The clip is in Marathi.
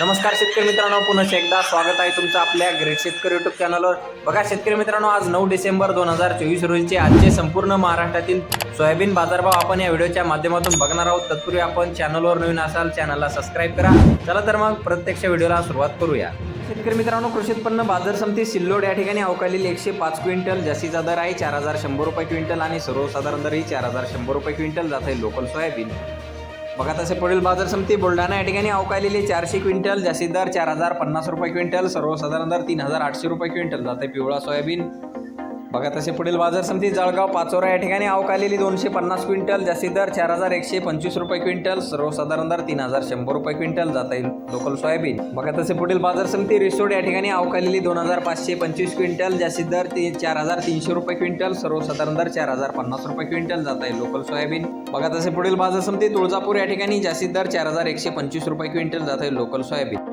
नमस्कार शेतकरी मित्रांनो पुन्हा एकदा स्वागत आहे तुमचं आपल्या ग्रेट शेतकरी युट्यूब चॅनलवर बघा शेतकरी मित्रांनो आज नऊ डिसेंबर दोन हजार चोवीस रोजीचे आजचे संपूर्ण महाराष्ट्रातील सोयाबीन बाजारभाव आपण या व्हिडिओच्या माध्यमातून बघणार आहोत. तत्पूर्वी आपण चॅनलवर नवीन असाल चॅनलला सबस्क्राईब करा. चला तर मग प्रत्यक्ष व्हिडिओला सुरुवात करूया. शेतकरी मित्रांनो कृषी उत्पन्न बाजार समिती सिल्लोड या ठिकाणी अवकालील एकशे पाच क्विंटल जास्तीचा दर आहे. चार हजार शंभर रुपये क्विंटल आणि सर्वसाधारण दरही चार हजार शंभर रुपये क्विंटल जात आहे लोकल सोयाबीन. बघा तसे पुढील बाजार समिती बुलढाणा या ठिकाणी अवकालेली चारशे क्विंटल जास्तीत दर चार हजार पन्नास रुपये क्विंटल सर्वसाधारण दर तीन हजार आठशे रुपये क्विंटल. जाते पिवळा सोयाबीन बघा तसे पुढील बाजार समिती जळगाव पाचोरा या ठिकाणी अवकालेली दोनशे पन्नास क्विंटल जास्तीत दर चार हजार एकशे पंचवीस रुपये क्विंटल सर्वसाधारण दर तीन हजार शंभर रुपये क्विंटल जाता येईल लोकल सोयाबीन. बघा तसे पुढील बाजार समिती रिसोड या ठिकाणी अवकालेली दोन हजार पाचशे पंचवीस क्विंटल जास्तीत दर ते चार हजार तीनशे रुपये क्विंटल सर्वसाधारण दर चार हजार पन्नास रुपये क्विंटल जाता येईल लोकल सोयाबीन. बघा तसे पुढील बाजार समिती तुळजापूर या ठिकाणी जास्तीत दर चार हजार एकशे पंचवीस रुपये क्विंटल जाता येईल लोकल सोयाबीन.